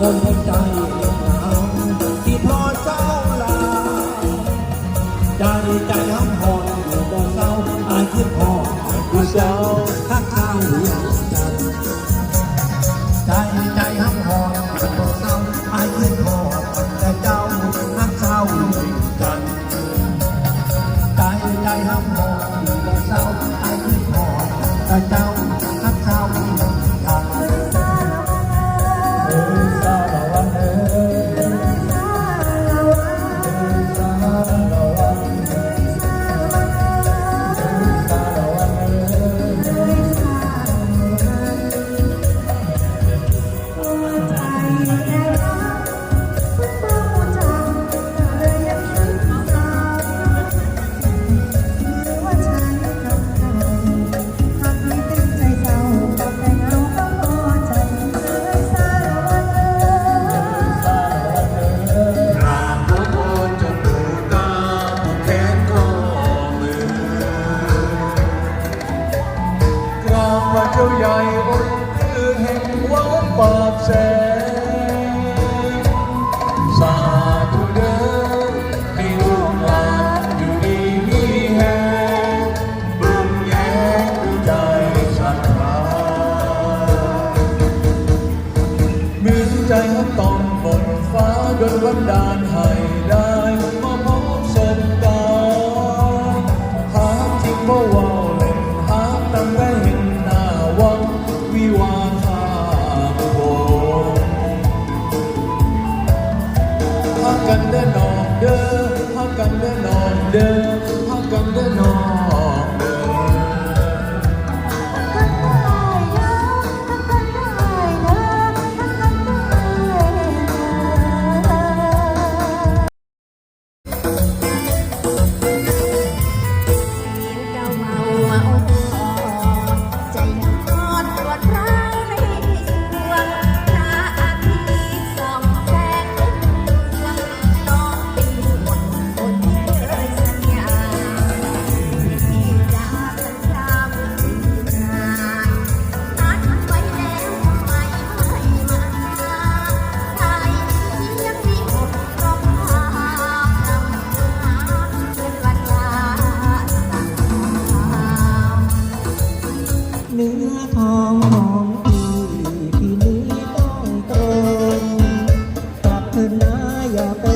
คนใจหนาวที่ทอดเจ้าลาใจใจห้ำหอนอยู่บ่เศร้าอายคิดพอผู้เจ้าทักข้าวเรียนกันใจใจห้ำหอนอยู่บ่เศร้าอายคิดพอแต่เจ้าทักข้าวเรียนกันใจใจห้ำหอนอยู่บ่เศร้าอายคิดพอแต่เจ้า ใหญ่อดคือแห่งวัดปากแส กันเด้อนอนเด้อพักกันเด้อนอน yeah.